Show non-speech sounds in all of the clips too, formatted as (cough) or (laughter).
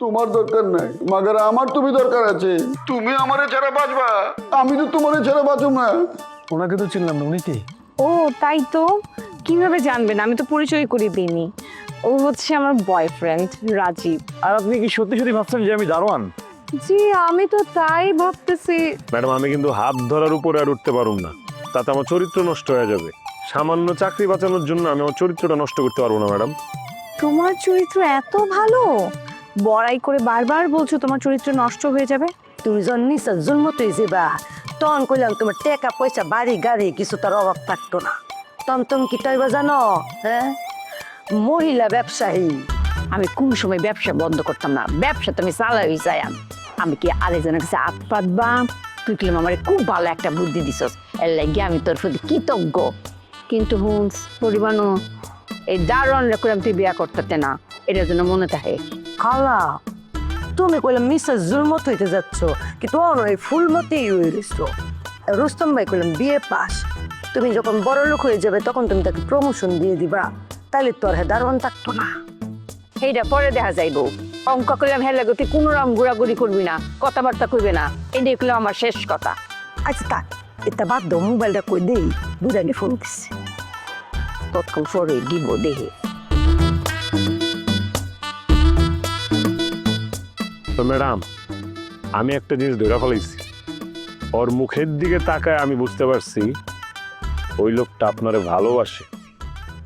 তোমার দরকার নাই মাগার আমার তুমি দরকার আছে। তুমি আমারে ছাড়া বাঁচবা। আমি তো তোমারে ছাড়া বাঁচব না। ওনাকে তো চিনলাম না উনি কে? ও তাই তো? কীভাবে জানবেন? আমি তো পরিচয় করে দিইনি। ও হচ্ছে আমার বয়ফ্রেন্ড রাজীব। আর আপনি কি সত্যি সত্যি ভাবছেন যে আমি দারোয়ান? জি আমি তো তাই ভাবতেছি। ম্যাডাম আমি কিন্তু হাত ধরার উপরে আর উঠতে পারুম না। তাতে আমার চরিত্র নষ্ট হয়ে যাবে। সামান্য চাকরি বাঁচানোর জন্য আমি আমার চরিত্রটা নষ্ট করতে পারব না ম্যাডাম। তোমার চরিত্র এত ভালো? বড়াই করে বারবার বলছো তোমার চরিত্র নষ্ট হয়ে যাবে? তুমি যখন নিচে জন্মত হয়েছে বা তখন কইলাম, তোমার টাকা, পয়সা, বাড়ি, গাড়ি, কিছু তার অভাব থাকতো না। তখন তুমি কি তাইবা জানো? হ্যাঁ? মহিলা ব্যবসায়ী। আমি কোন সময় ব্যবসা বন্ধ করতাম না। ব্যবসা তুমি চালাই যাই আমি কি আরেকজনের কাছে হাত পাতবা? তুই কিলাম আমার খুব ভালো একটা বুদ্ধি দিছস? এর লাগে আমি তোর প্রতি কৃতজ্ঞ। কিন্তু হুন্স পরিবানো এই দারণ রেখে তুই বিয়া করতে না। এটার জন্য মনে থাকে খালা তুমি কইলাম মিসেস জুলমত হইতে যাচ্ছ কিন্তু অন ওই ফুলমতি হয়ে গেছো রুস্তম ভাই কইলাম বিয়ে পাস। তুমি যখন বড় লোক হয়ে যাবে তখন তুমি তাকে প্রমোশন দিয়ে দিবা। তাহলে তোর হে দারোয়ান থাকতো না। এইটা পরে দেখা যাইব। অঙ্ক করলাম হ্যাঁ লাগে তুই কোনো রকম ঘোরাঘুরি করবি না কথাবার্তা করবি না। এটাই করলাম আমার শেষ কথা। আচ্ছা তা এটা বাদ দাও মোবাইলটা কই দেই বুড়ানি ফোন দিচ্ছে তৎক্ষণ পরে দিব দেহে। তো ম্যাডাম আমি একটা জিনিস ধরে ফেলাইছি। ওর মুখের দিকে তাকায় আমি বুঝতে পারছি ওই লোকটা আপনারে ভালোবাসে।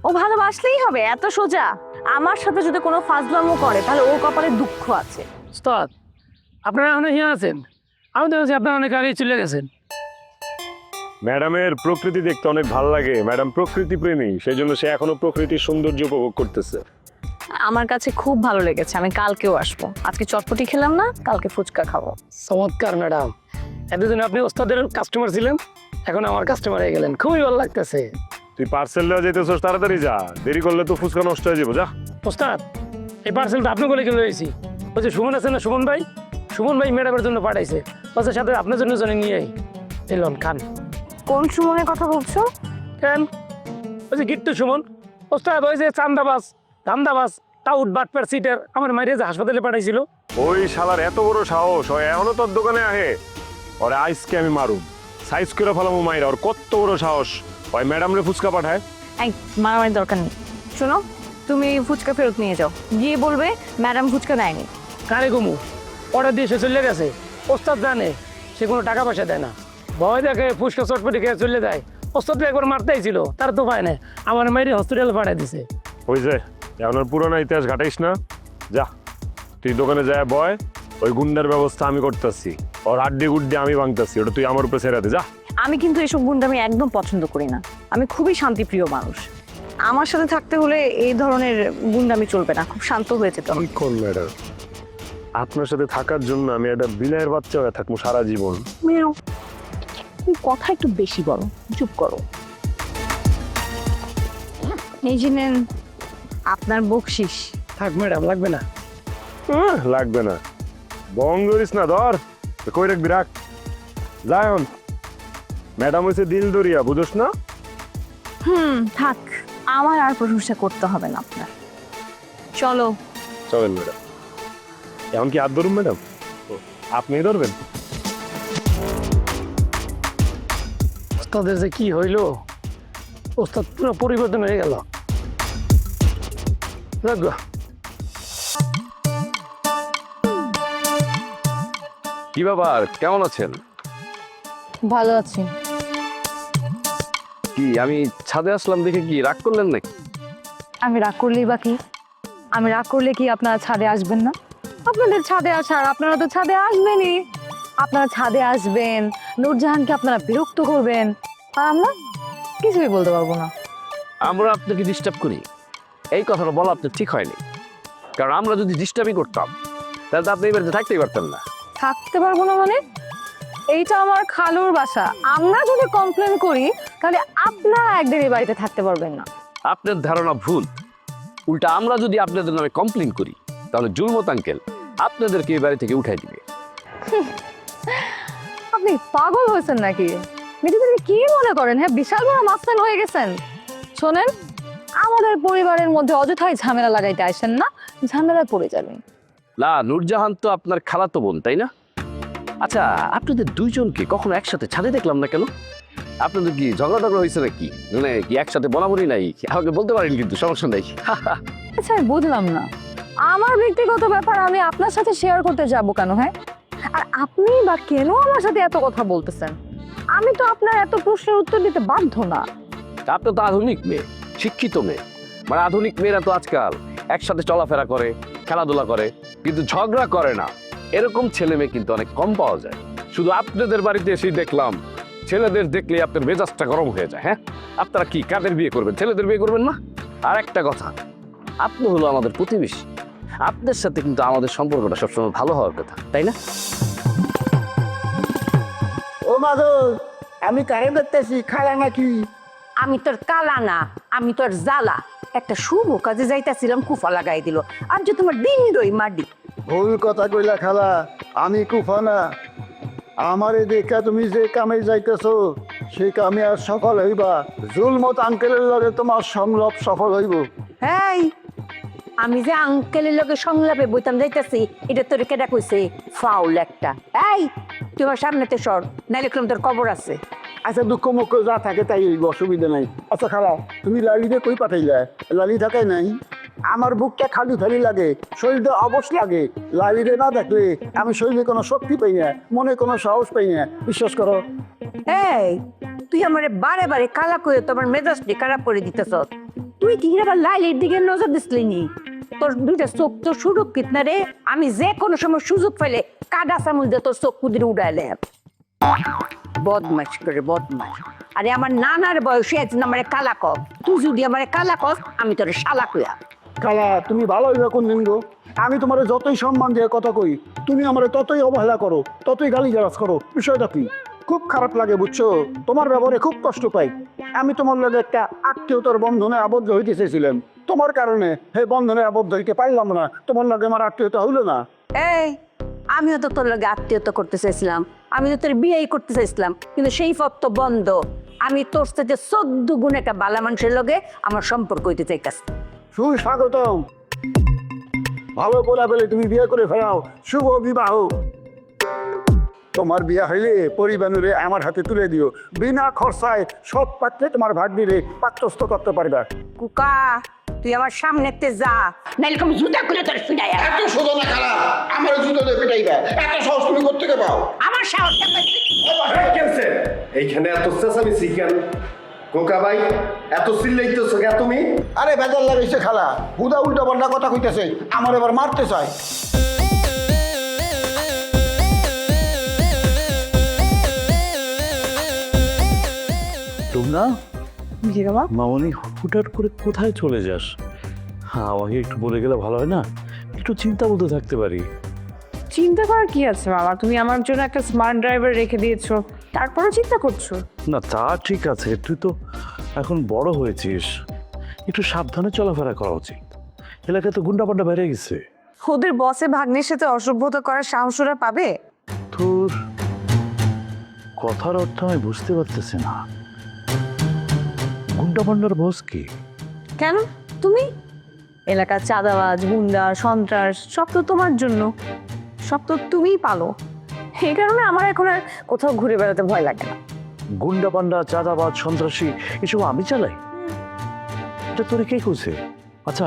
ও ভালোবাসলেই হবে এত সোজা। আমার সাথে যদি কোনো ফাজলামো করে তাহলে ও কপালে দুঃখ আছে। উস্তাদ আপনারা এখন হিয়া আছেন? আমি তো ভাবছি আপনারা অনেক আগেই চলে গেছেন। ম্যাডামের প্রকৃতি দেখতে অনেক ভালো লাগে। ম্যাডাম প্রকৃতি প্রেমী সেই জন্য সে এখনও প্রকৃতির সৌন্দর্য উপভোগ করতেছে। আমার কাছে খুব ভালো লেগেছে আমি কালকেও আসব। আজকে চটপটি খেলাম না কালকে ফুচকা খাব। চমৎকার ম্যাডাম। এতদিন আপনি ওস্তাদের কাস্টমার ছিলেন এখন আমার কাস্টমার হয়ে গেলেন। খুবই ভালো লাগতেছে। তুই পার্সেল দেওয়া যেতেছস তাড়াতাড়ি যা। দেরি করলে তো ফুচকা নষ্ট হয়ে যাব যা। ওস্তাদ এই পার্সেলটা আপনি বলে কিনে রয়েছি যে সুমন আছে না সুমন ভাই? সুমন ভাই ম্যাডামের জন্য পাঠাইছে। ওদের সাথে আপনার জন্য জনে নিয়ে আই এলন খান। কোন সুমনের কথা বলছো? কেন? ওই যে গিট্টু সুমন। ওস্তাদ ওই যে চান্দাবাস ধান্দাবাস টাউট বাটপার সিটার আমার মাইরে যে হাসপাতালে পাঠাইছিল। ওই শালার এত বড় সাহস হয় এখনও তোর দোকানে আহে? ওরে আইসকে আমি মারুম। সাইজ করে ফেলামো মাইরা ওর কত বড় সাহস। ওই ম্যাডাম রে ফুচকা পাঠায়। এই মারামারি দরকার নেই। শোনো তুমি ফুচকা ফেরত নিয়ে যাও। গিয়ে বলবে ম্যাডাম ফুচকা দেয়নি। কারে গুমু অর্ডার দিয়ে সে চলে গেছে। ওস্তাদ জানে সে কোনো টাকা পয়সা দেয় না। ভয় দেখে ফুচকা চটপটি খেয়ে চলে যায়। ওস্তাদ একবার মারতেই ছিল তার তো পায় না আমার মাইরে হসপিটালে পাঠিয়ে দিছে। ওই যে এখন আর পুরোনো ইতিহাস ঘাটাইস না? যা তুই দোকানে যায় বয় ওই গুন্ডার ব্যবস্থা আমি করতেছি। ওর আড্ডি গুড্ডি আমি ভাঙতেছি ওটা তুই আমার উপরে ছেড়ে দে যা। আমি কিন্তু এসব গুন্ডামি একদম পছন্দ করি না। আমি খুবই শান্তিপ্রিয় মানুষ। আমার সাথে থাকতে হলে এই ধরনের গুন্ডামি চলবে না খুব শান্ত হয়ে যেতে কোন ম্যাডাম আপনার সাথে থাকার জন্য আমি একটা বিলায়ের বাচ্চা হয়ে থাকব সারা জীবন। মেও তুমি কথা একটু বেশি বলো চুপ করো। এই যে নেন আপনার বকশিস। থাক ম্যাডাম লাগবে না। আহ, লাগবে না। বং করিস না ধর। কই রাখবি রাখ। যায়ন ম্যাডাম হয়েছে দিল দরিয়া বুঝোস না? হুম থাক। আমার আর প্রশংসা করতে হবে না আপনার। চলো। চলেন ম্যাডাম। এমন কি হাত ধরুন ম্যাডাম? আপনি ধরবেন? ওস্তাদের যে কি হইল ওস্তাদ পুরো পরিবর্তন হয়ে গেল। কি ব্যাপার? কেমন আছেন? ভালো আছি। কি আমি ছাদে আসলাম দেখে কি রাগ করলেন নাকি? আমি রাগ করলেই বা কি? আমি রাগ করলে কি আপনারা ছাদে আসবেন না? আপনাদের ছাদে আসার আপনারা তো ছাদে আসবেনই। আপনারা ছাদে আসবেন নূরজাহানকে আপনারা বিরক্ত করবেন। আর আমরা কিছুই বলতে পারব না। আমরা আপনাকে ডিস্টার্ব করি। এই কথাটা বলা আপনার ঠিক হয়নি। কারণ আমরা যদি ডিস্টার্বই করতাম তাহলে তো আপনি এই বাড়িতে থাকতেই পারতেন না। থাকতে পারব না মানে? এইটা আমার খালুর বাসা। আমরা যদি কমপ্লেন করি তাহলে আপনারা একদিন এই বাড়িতে থাকতে পারবেন না। আপনার ধারণা ভুল। উল্টা আমরা যদি আপনাদের নামে কমপ্লেন করি তাহলে জুলমত আঙ্কেল আপনাদেরকে এই বাড়ি থেকে উঠাই দিবে। আপনি পাগল হয়েছেন নাকি? নিজেদেরকে কি মনে করেন হ্যাঁ? বিশাল বড় মাস্তান হয়ে গেছেন। শোনেন আমাদের পরিবারের মধ্যে অযথাই ঝামেলা লাগাইতে আসেন না ঝামেলায় পড়ে যাবেন। না নূরজাহান তো আপনার খালাতো বোন তাই না? আচ্ছা আপনাদের দুইজনকে কখনো একসাথে ছাদে দেখলাম না কেন? আপনাদের কি ঝগড়া টগড়া হয়েছে নাকি? মানে কি একসাথে বলাবলি নাই? আমাকে বলতে পারেন কিন্তু সমস্যা নেই। (laughs) আচ্ছা আমি বুঝলাম না। আমার ব্যক্তিগত ব্যাপার আমি আপনার সাথে শেয়ার করতে যাব কেন হ্যাঁ? আর আপনি বা কেন আমার সাথে এত কথা বলতেছেন? আমি তো আপনার এত প্রশ্নের উত্তর দিতে বাধ্য না। আপনি তো আধুনিক মেয়ে। শিক্ষিত মেয়ে। মানে আধুনিক মেয়েরা তো আজকাল একসাথে চলাফেরা করে খেলাধুলা করে কিন্তু ঝগড়া করে না। এরকম ছেলে মেয়ে কিন্তু অনেক কম পাওয়া যায়। শুধু আপনাদের বাড়িতে এসেই দেখলাম ছেলেদের দেখলে আপনার মেজাজটা গরম হয়ে যায় হ্যাঁ? আপনারা কি কাদের বিয়ে করবেন? ছেলেদের বিয়ে করবেন না? আর একটা কথা আপনি হলো আমাদের প্রতিবেশী। আপনার সাথে কিন্তু আমাদের সম্পর্কটা সবসময় ভালো হওয়ার কথা তাই না? ও মাধব আমি কারে দেখতেছি খালা নাকি? আমি তোর কালা না। আমি তো আর জ্বালা। একটা শুভ কাজে যাইতাছিলাম কুফা লাগাই দিল। আর যে তোমার দিন রই মাডি ভুল কথা কইলা খালা আমি কুফা না। আমারে দেখা তুমি যে কামে যাইতেছো সেই কামে আর সফল হইবা। জুলমত আঙ্কেলের লগে তোমার সংলাপ সফল হইব। এই আমি যে আঙ্কেলের লগে সংলাপে বইতাম যাইতাছি এটা তোর কেটা কইছে? ফাউল একটা। এই তোমার সামনেতে সর নাইলে তোর কবর আছে। আচ্ছা দুঃখ মুখ যা থাকে তাই অসুবিধা নাই। আচ্ছা খালা, তুমি লালিতে কই পাঠাইলা? লালি থাকাই নাই? আমার বুকটা খালি খালি লাগে, শরীরটা অবশ লাগে। লালিরে না দেখলে আমি শরীরে কোনো শক্তি পাই না, মনে কোনো সাহস পাই না। বিশ্বাস করো। এই, তুই আমারে বারে বারে কালা করে তোমার মেজাজটি খারাপ করে দিতেছ। তুই কি আবার লাইলের দিকে নজর দিসলি নি? তোর দুইটা চোখ তো সুরক্ষিত না রে? আমি যে কোনো সময় সুযোগ পাইলে কাদা চামচ দিয়ে তোর চোখ কুদিরে উড়াইলে। বদমাস করে বদমাস আরে আমার নানার বয়সে আজ আমারে কালা কস তুই যদি আমারে কালা কস আমি তোর শালা কইয়া। খালা তুমি ভালো হইবা কোন দিন গো। আমি তোমার যতই সম্মান দিয়ে কথা কই তুমি আমার ততই অবহেলা করো ততই গালি গালাজ করো। বিষয়টা কি? খুব খারাপ লাগে বুঝছ? তোমার ব্যবহারে খুব কষ্ট পাই। আমি তোমার লগে একটা আত্মীয়তার বন্ধনে আবদ্ধ হইতে চেয়েছিলাম। তোমার কারণে হে বন্ধনে আবদ্ধ হইতে পারলাম না। তোমার লগে আমার আত্মীয়তা হইল না। এই আমিও তো তোর লগে আত্মীয়তা করতে চাইছিলাম আমি তো তোর বিয়েই করতে চাইছিলাম কিন্তু সেই পথ তো বন্ধ। আমি তোর সাথে চোদ্দ গুণ একটা বালা মানুষের লগে আমার সম্পর্ক হইতে চাইতাছি। সুস্বাগতম। ভালো বলা বলে তুমি বিয়ে করে ফেরাও শুভ বিবাহ। তোমার বিয়ে হইলে পরিবারে আমার হাতে তুলে দিও। বিনা খরচায় সব পাত্রে তোমার ভাগ দিলে পাত্রস্থ করতে পারবে। কুকা তুই আমার সামনেতে যা। নাইলে কম জুতা করে তোর ফিরাই এত সোজা না খারাপ আমার জুতো দিয়ে পিটাইবা। এত সাহস তুমি করতে পাও? সাহস এইখানে এত চেঁচামেচি কেন? কোকা ভাই এত চিল্লাইতেছো কে তুমি? আরে বেজার লাগাইছে খালা। হুদা উল্টা পাল্টা কথা কইতেছে আমার এবার মারতে চায়। তোমরা জি বাবা। মামনি হুটহাট করে কোথায় চলে যাস? হ্যাঁ আমাকে একটু বলে গেলে ভালো হয় না? একটু চিন্তা বলতে থাকতে পারি। চিন্তা করার কি আছে বাবা? তুমি আমার জন্য একটা স্মার্ট ড্রাইভার রেখে দিয়েছ। তারপরও চিন্তা করছ? না তা ঠিক আছে। তুই তো এখন বড় হয়েছিস। একটু সাবধানে চলাফেরা করা উচিত। এলাকায় তো গুন্ডা পান্ডা বেড়ে গেছে। ওদের বসে ভাগ্নের সাথে অসভ্যতা করার সাহস ওরা পাবে? তোর কথার অর্থ আমি বুঝতে পারতেছি না। গুন্ডা পান্ডার বস কি? কেন? তুমি? এলাকার চাঁদাবাজ গুন্ডা সন্ত্রাস সব তো তোমার জন্য। সব তো তুমিই পালো। এই কারণে আমার এখন আর কোথাও ঘুরে বেড়াতে ভয় লাগে না। গুন্ডা পান্ডা চাঁদাবাজ সন্ত্রাসী এসব আমি চালাই? এটা তোর কে করছে আচ্ছা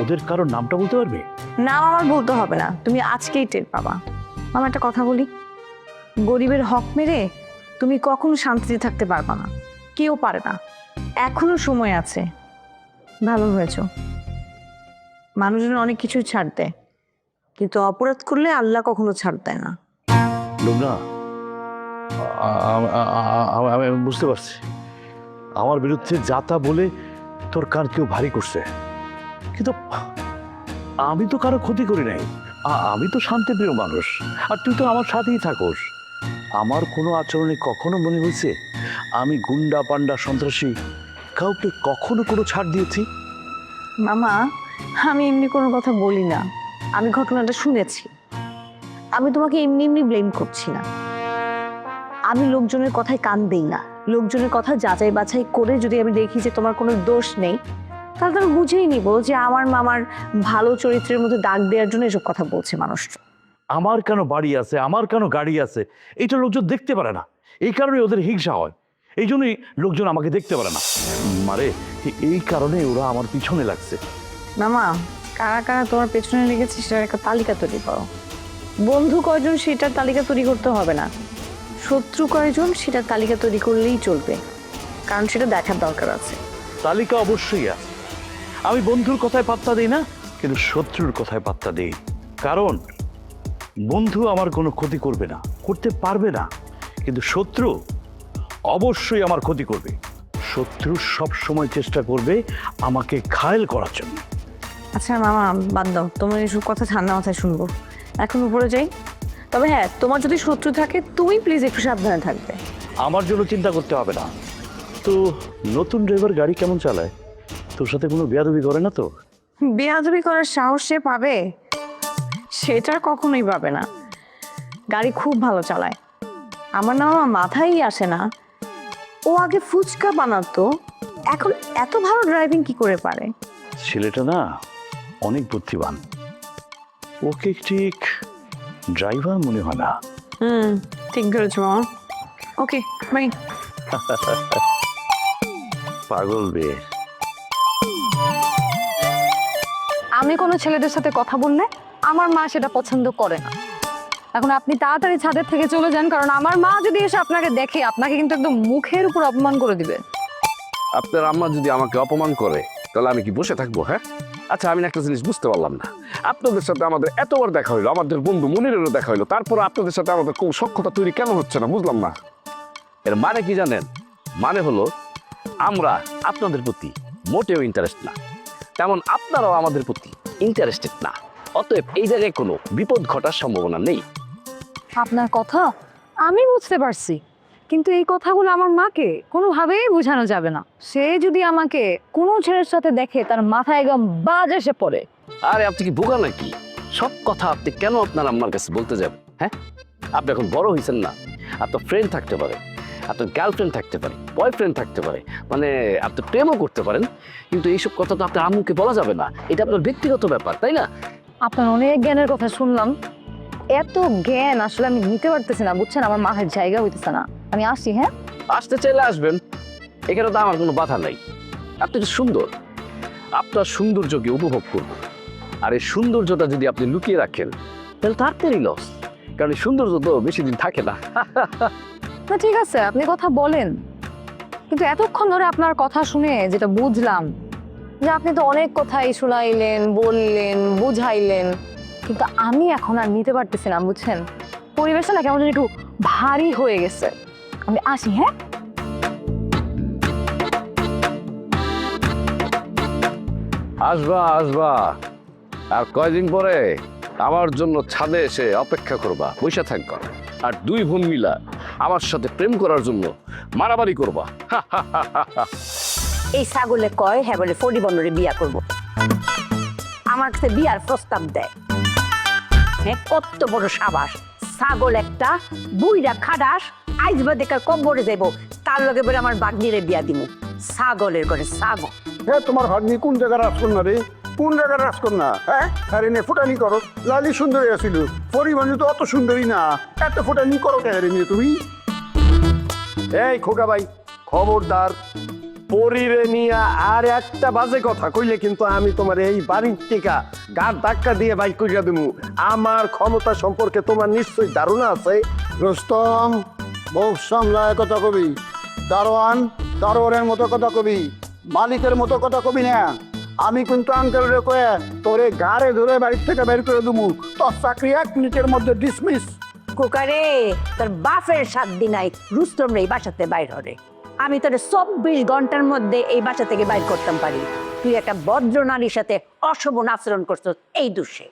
ওদের কারোর নামটা বলতে পারবি? নাম আমার বলতে হবে না। তুমি আজকেই টের পাবা। মামা একটা কথা বলি। গরিবের হক মেরে তুমি কখনো শান্তিতে থাকতে পারবা না। কেউ পারে না। এখনও সময় আছে। ভালো হয়েছ। মানুষজন অনেক কিছু ছাড় দেয়। কিন্তু অপরাধ করলে আল্লাহ কখনো ছাড় দেয় না। লুমনা আমি বুঝতে পারছি। আমার বিরুদ্ধে যাতা বলে তোর কান কেউ ভারী করছে। কিন্তু আমি তো কারও ক্ষতি করি নাই। আমি তো শান্তিপ্রিয় মানুষ। আর তুই তো আমার সাথেই থাকোস। আমার কোনো আচরণে কখনো মনে হয়েছে আমি গুন্ডা পান্ডা সন্ত্রাসী কাউকে কখনো কোনো ছাড় দিয়েছি? মামা আমি এমনি কোনো কথা বলি না। আমি ঘটনাটা শুনেছি। আমি তোমাকে এমনি এমনি ব্লেম করছি না। আমি লোকজনের কথায় কান দেই না। লোকজনের কথা যাচাই বাছাই করে যদি আমি দেখি যে তোমার কোনো দোষ নেই তাহলে আমি বুঝেই নিব যে আমার মামার ভালো চরিত্রের মধ্যে দাগ দেওয়ার জন্য এসব কথা বলছে মানুষ আমার কেন বাড়ি আছে? আমার কেন গাড়ি আছে? এটা লোকজন দেখতে পারে না। এই কারণে ওদের হিংসা হয়। এই জন্যই লোকজন আমাকে দেখতে পারে না। মারে এই কারণে ওরা আমার পিছনে লাগছে। মামা কারা কারা তোমার পেছনে লেগেছে সেটার একটা তালিকা তৈরি করো। বন্ধু কয়জন সেটার তালিকা তৈরি করতে হবে না। শত্রু কয়জন সেটার তালিকা তৈরি করলেই চলবে, কারণ সেটা দেখার দরকার আছে। তালিকা অবশ্যই আছে। আমি বন্ধুর কথায় পাত্তা দিই না, কিন্তু শত্রুর কথায় পাত্তা দিই। কারণ বন্ধু আমার কোনো ক্ষতি করবে না, করতে পারবে না। কিন্তু শত্রু অবশ্যই আমার ক্ষতি করবে। শত্রু সব সময় চেষ্টা করবে আমাকে ঘায়েল করার জন্য। আচ্ছা মামা বাদ দাও। তোমার এসব কথা ঠান্ডা মাথায় শুনব। এখন উপরে যাই। তবে হ্যাঁ তোমার যদি শত্রু থাকে তুমি প্লিজ একটু সাবধানে থাকবে। আমার জন্য চিন্তা করতে হবে না। তো নতুন ড্রাইভার গাড়ি কেমন চালায়? তোর সাথে কোনো বেয়াদবি করে না তো? বেয়াদবি করার সাহস সে পাবে? সেটা কখনোই পাবে না। গাড়ি খুব ভালো চালায়। আমার না আমার মাথায় আসে না। ও আগে ফুচকা বানাতো। এখন এত ভালো ড্রাইভিং কি করে পারে? ছেলেটা না অনেক বুদ্ধিমান। ওকে ঠিক ড্রাইভার মনে হয় না। হুম ঠিক ধরেছো মামা। Okay bye. পাগল বে। আমি কোনো ছেলেদের সাথে কথা বললে আমার মা সেটা পছন্দ করে না। এখন আপনি তাড়াতাড়ি ছাদের থেকে চলে যান কারণ আমার মা যদি এসে আপনাকে দেখে আপনাকে কিন্তু একদম মুখের উপর অপমান করে দিবে। আপনার আম্মা যদি আমাকে অপমান করে তাহলে আমি কি বসে থাকব হ্যাঁ? আচ্ছা আমি একটা জিনিস বুঝতে পারলাম না। আপনাদের সাথে আমাদের এতবার দেখা হইল, আমাদের বন্ধু মনিরেরও দেখা হইল তারপর আপনাদের সাথে আমাদের কোনো সক্ষতা তৈরি কেন হচ্ছে না বুঝলাম না। এর মানে কি জানেন? মানে হলো, আমরা আপনাদের প্রতি মোটেও ইন্টারেস্ট না। তেমন আপনারাও আমাদের প্রতি ইন্টারেস্টেড না। অতএব এই জায়গায় কোনো বিপদ ঘটার সম্ভাবনা নেই। আপনার কথা আমি বুঝতে পারছি। কিন্তু এই কথাগুলো আমার মাকে কোনোভাবেই বোঝানো যাবে না। সে যদি আমাকে কোনো ছেলের সাথে দেখে তার মাথায় একদম বাজ এসে পড়ে। আরে আপনি কি বোকা নাকি? সব কথা আপনি কেন আপনার আম্মার কাছে বলতে যাবেন হ্যাঁ? আপনি এখন বড় হয়েছেন না। আপনার ফ্রেন্ড থাকতে পারে আপনার গার্লফ্রেন্ড থাকতে পারে বয়ফ্রেন্ড থাকতে পারে মানে আপনি প্রেমও করতে পারেন কিন্তু এইসব কথা তো আপনার আম্মুকে বলা যাবে না। এটা আপনার ব্যক্তিগত ব্যাপার তাই না? আপনার অনেক জ্ঞানের কথা শুনলাম। এত জ্ঞান আসলে আমি নিতে পারতেছি না বুঝছেন? আমার মাথায় জায়গা হইতেছে না। আমি আসি হ্যাঁ? আসতে চাইলে আসবেন। এখানে তো আমার কোনো বাধা নাই। আপনি তো সুন্দর। আপনার সৌন্দর্যকে উপভোগ করব। আর এই সৌন্দর্যটা যদি আপনি লুকিয়ে রাখেন তাহলে তো আপনারই লস। কারণ এই সৌন্দর্য তো বেশি দিন থাকে না। না ঠিক আছে আপনি কথা বলেন। কিন্তু এতক্ষণ ধরে আপনার কথা শুনে যেটা বুঝলাম যে আপনি তো অনেক কথাই শুনাইলেন বললেন বুঝাইলেন। কিন্তু আমি এখন আর নিতে পারতেছি না বুঝছেন? পরিবেশটা না কেমন যেন একটু ভারী হয়ে গেছে। আমি আসি হ্যাঁ? আসবা আসবা। আর কয়দিন পরে আমার জন্য ছাদে এসে অপেক্ষা করবা বসে থাকবা আর দুই বোন মিলা আমার সাথে প্রেম করার জন্য মারামারি করবা। এই ছাগলে কয় হ্যাঁ বলে ফড়ি বন্দরে বিয়া করব। আমার কাছে বিয়ার প্রস্তাব দেয়। হ্যাঁ কত বড় সাবাস। ছাগল একটা বুইরা খাডাস দেখা কব্বরে যাইব। তার লগে বলে আমার বাগনিরে বিয়া দিমু। ছাগলের করে ছাগল। হ্যাঁ তোমার ভাগ্নি কোন জায়গার রাজকন্যা রে? কোন জায়গার রাজকন্যা? হ্যাঁ আরে নে, ফুটানি করো। লালি সুন্দরী আছিল। পরিমাণে তো অত সুন্দরী না। এত ফুটানি করো কে রে নিয়ে তুমি? এই খোকা ভাই, খবরদার। পরিরে নিয়ে আর একটা বাজে কথা কইলে কিন্তু আমি তোমার এই বাড়ির টিকা গার ধাক্কা দিয়ে বাইক করিয়া দেবো আমার ক্ষমতা সম্পর্কে তোমার নিশ্চয়ই ধারণা আছে। রোস্তম বউ সামলায় কথা কবি। দারোয়ান দারোয়ানের মতো কথা কবি। মালিকের মতো কথা কবি না। আমি কিন্তু আঙ্কেল রে কয়ে তোরে গাড়ে ধরে বাড়ির থেকে বের করে দেবো তোর চাকরি এক মিনিটের মধ্যে ডিসমিস কোকারে তোর বাপের সাত দিন আই রুস্তম রে বাসাতে বাইর হরে আমি তোর চব্বিশ ঘণ্টার মধ্যে এই বাসা থেকে বাইর করতাম পারি। তুই একটা ভদ্র নারীর সাথে অশোভন আচরণ করছিস এই দোষে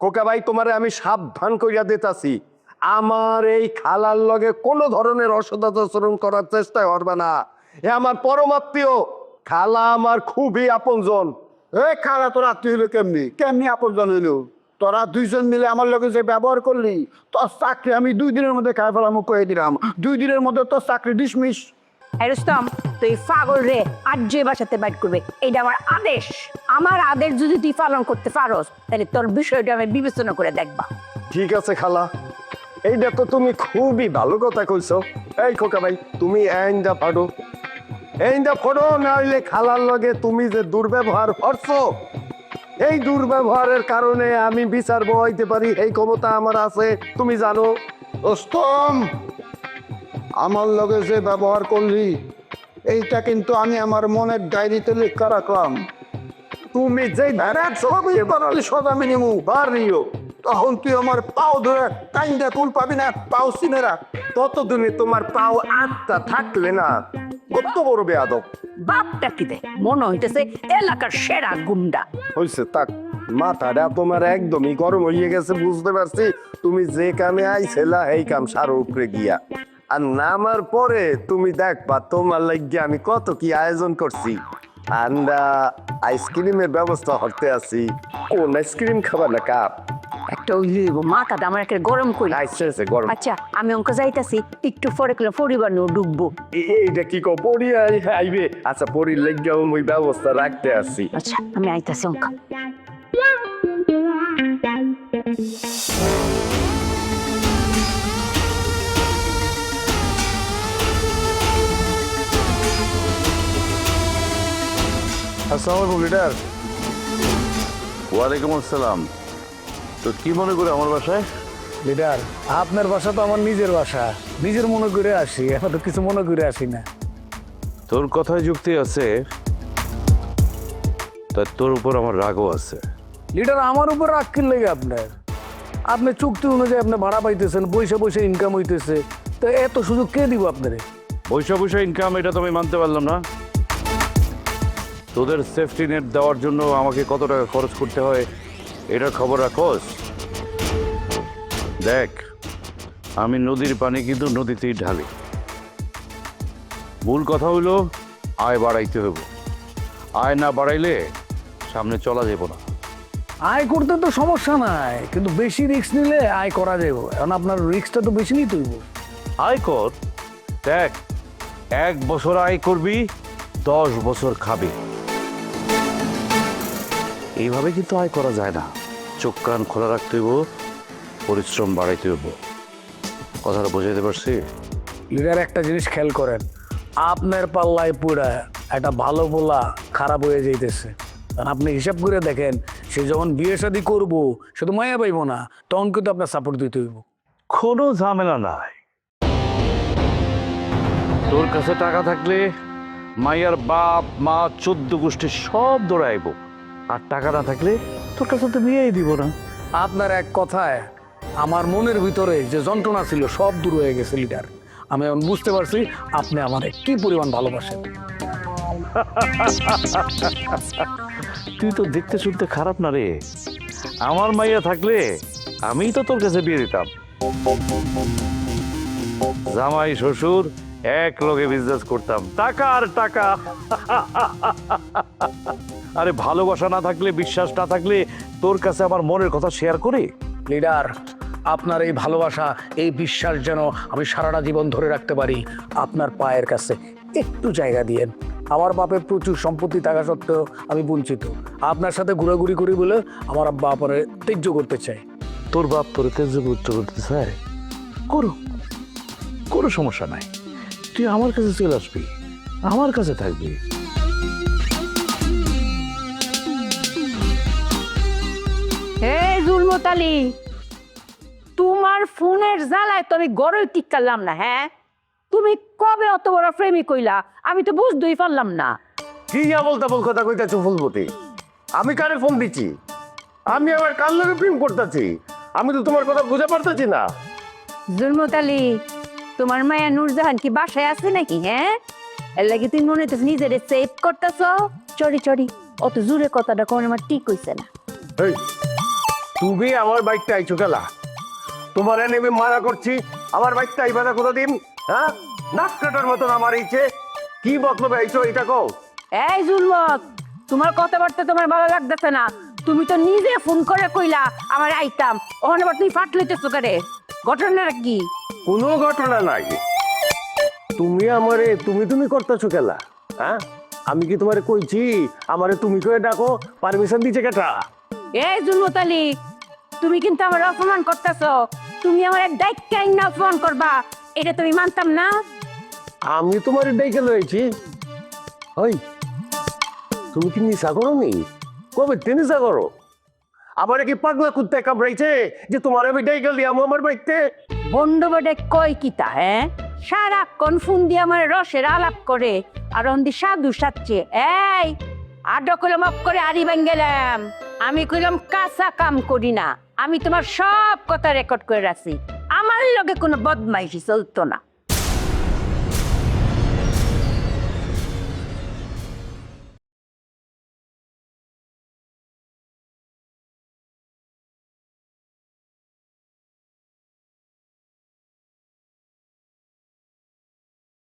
কোকা ভাই তোমারে আমি সাবধান করিয়া দিতাছি। আমার এই খালার লগে কোনো ধরনের অসদাচরণ করার চেষ্টা করবে না। এ আমার পরমাত্মীয়। খালা আমার খুবই আপনজন। এ খালা তোর আত্মীয় হলো কেমনি? কেমনি আপনজন হইল? তোরা দুইজন মিলে আমার লগে যে ব্যবহার করলি তোর চাকরি আমি দুই দিনের মধ্যে খাই ফেলাম কয়ে দিলাম। দুই দিনের মধ্যে তোর চাকরি ডিসমিস। রুস্তম, তুই পাগল রে আজ যে বাসাতে বাইর করবে, এইটা আমার আদেশ। আমার আদেশ যদি তুই পালন করতে পারোস, তাহলে তোর বিষয়টা আমি বিবেচনা করে দেখবা। ঠিক আছে, খালা। এইটা তো তুমি খুবই ভালো কথা কইছো। এই খোকা ভাই, তুমি এইন্দা ফাড়ো এইন্দা ফোড়ো নাইলে খালার লগে তুমি যে দুর্ব্যবহার করছ, এই দুর্ব্যবহারের কারণে আমি বিচার বইতে পারি, এই ক্ষমতা আমার আছে, তুমি জানো। ওস্তম আমার লগে যে ব্যবহার করলি এইটা কিন্তু আমি আমার মনের ডায়েরিতে লেখা রাখলাম। তুমি যে ছবি বানালি সদা মিনিমু বার নিও তখন তুই আমার পাও ধরে কাইন্দা কুল পাবি না পাও চিনে রাখ। ততদিনে তোমার পাও আটটা থাকলে না কত বড় বেয়াদব। বাপটা কি দে মনে হইতেছে এলাকার সেরা গুন্ডা। হয়েছে তাক মাথাটা তোমার একদমই গরম হয়ে গেছে বুঝতে পারছি। তুমি যে কামে আইছিলা এই কাম সারো উপরে গিয়া। আর নামার পরে তুমি দেখবা তোমার লাগিয়ে আমি কত কি আয়োজন করছি। ঠান্ডা আইসক্রিমের ব্যবস্থা করতে আছি। কোন আইসক্রিম খাবার না কাপ? একটা ওই মাথাটা আমার একটা গরম করি। আইসছে গরম। আচ্ছা আমি অঙ্ক যাইতাছি একটু পরে গেলে পরিবার নিয়ে ডুববো। এইটা কি কো পরি আইবে আচ্ছা পরির লাগিয়ে ওই ব্যবস্থা রাখতে আছি। আচ্ছা আমি আইতাছি অঙ্ক। আসসালামু লিডার। ওয়ালাইকুম আসসালাম। তো কি মনে করে আমার বাসায়? লিডার আপনার বাসা তো আমার নিজের বাসা। নিজের মনে করে আসি এখন তো কিছু মনে করে আসি না। তোর কথায় যুক্তি আছে তা তোর উপর আমার রাগও আছে। লিডার আমার উপর রাগ কি লেগে আপনার? আপনি চুক্তি অনুযায়ী আপনি ভাড়া পাইতেছেন বসে বসে ইনকাম হইতেছে। তো এত সুযোগ কে দিব আপনারে? পয়সা পয়সা ইনকাম এটা তো আমি মানতে পারলাম না। তোদের সেফটি নেট দেওয়ার জন্য আমাকে কত টাকা খরচ করতে হয় এটার খবর রাখোস। দেখ আমি নদীর পানি কিন্তু নদীতেই ঢালি। মূল কথা হইল আয় বাড়াইতে হইব। আয় না বাড়াইলে সামনে চলা যাব না। আয় করতে তো সমস্যা নাই কিন্তু বেশি রিস্ক নিলে আয় করা যাবে এখন আপনার রিস্কটা তো বেশি নিতে হইব। আয় কর। দেখ এক বছর আয় করবি দশ বছর খাবি। এইভাবে কিন্তু আয় করা যায় না। চোখ কান খোলা রাখতে হইব পরিশ্রম বাড়াইতে হইব। কথাটা বোঝাইতে পারছি? লিডার একটা জিনিস খেয়াল করেন আপনার পাল্লায় পুরা একটা ভালো পোলা খারাপ হয়ে যাইতেছে। কারণ আপনি হিসাব করে দেখেন সে যখন বিয়ে শাদি করব শুধু মায়া পাইবো না তখন কিন্তু আপনার সাপোর্ট দিতে হইব। কোনো ঝামেলা নাই। তোর কাছে টাকা থাকলে মাইয়ার বাপ মা চোদ্দ গোষ্ঠী সব দৌড়াইব। আর টাকা না থাকলে তোর কাছে তো বিয়েই দিব না। আপনার এক কথায় আমার মনের ভিতরে যে যন্ত্রণা ছিল সব দূর হয়ে গেছে লিডার। আমি এখন বুঝতে পারছি আপনি আমার কি পরিমাণ ভালোবাসেন। তুই তো দেখতে শুনতে খারাপ না রে। আমার মাইয়া থাকলে আমি তো তোর কাছে বিয়ে দিতাম। জামাই শ্বশুর এক লগে বিজনেস করতাম। টাকা আর টাকা। আরে ভালোবাসা না থাকলে বিশ্বাস না থাকলে তোর কাছে আমার মনের কথা শেয়ার করি? লিডার আপনার এই ভালোবাসা এই বিশ্বাস যেন আমি সারাটা জীবন ধরে রাখতে পারি আপনার পায়ের কাছে একটু জায়গা দিয়েন। আমার বাপের প্রচুর সম্পত্তি থাকা সত্ত্বেও আমি বঞ্চিত। আপনার সাথে ঘোরাঘুরি করি বলে আমার আব্বা আপনার ত্যায্য করতে চাই তোর বাপ তোর তেজ করতে করতে চায়? করো। কোনো সমস্যা নাই। তুই আমার কাছে চলে আসবি। আমার কাছে থাকবি। জুলমতালি তোমার ফোনের জ্বালায় তো আমি গড়ই টিকালাম না হ্যাঁ? তুমি কবে অত বড় প্রেমিক কইলা? আমি তো বুঝতেই পারলাম না। কি বলতে বল কথা কইতাছো ফুলমতি আমি কারে ফোন দিচ্ছি? আমি আবার কার লগে প্রেম করতেছি? আমি তো তোমার কথা বুঝে পারতেছি না। জুলমতালি তোমার মায়া নূরজাহান কি বাসায় আছে নাকি হ্যাঁ? এর লাগে তুমি মনে হচ্ছে নিজের সেভ করতেছ? চড়ি চড়ি অত জোরে কথাটা কোন আমার ঠিক হইছে না। এই তুমি আমার বাইকটা আইছো খেলা তোমার এনে আমি মানা করছি আমার বাইকটা আইবা না কোনোদিন হ্যাঁ? নাক কাটার মতন আমার ইচ্ছে কি মতলবে আইছো এটা কও? এই জুলমত তোমার কথাবার্তা তোমার ভালো লাগতেছে না। তুমি তো নিজে ফোন করে কইলা আমার আইতাম। ওখানে আবার তুমি ফাট লইতেছো করে? ঘটনাটা কি? কোনো ঘটনা নাই। তুমি আমারে তুমি তুমি করতেছো খেলা হ্যাঁ? আমি কি তোমারে কইছি? আমারে তুমি করে ডাকো পারমিশন দিছে কেটা? এই জুলমত আলী তুমি কিন্তু আমার অপমান করতেছো। তুমি আমার ডাইকাইন না অপমান করবা। এটা তুমি মানতাম না। আমি তোমার ডেকে লয়েছি ওই তুমি কি নিশা করো নি? কবে তে নিশা করো? আমার কি পাগলা কুত্তে কামড়াইছে যে তোমার আমি ডেকে লিয়াম আমার বাইকতে বন্ডবডে কয় কিতা হ্যাঁ? সারাক্ষণ ফোন দিয়ে আমার রসের আলাপ করে আর অন্দি সাধু সাচ্ছে এই আড্ডা কলম অফ করে আড়ি গেলাম আমি কইলাম, কাঁচা কাম করি না। আমি তোমার সব কথা রেকর্ড করে রাখছি। আমার লগে কোনো বদমাইশি চলতো না।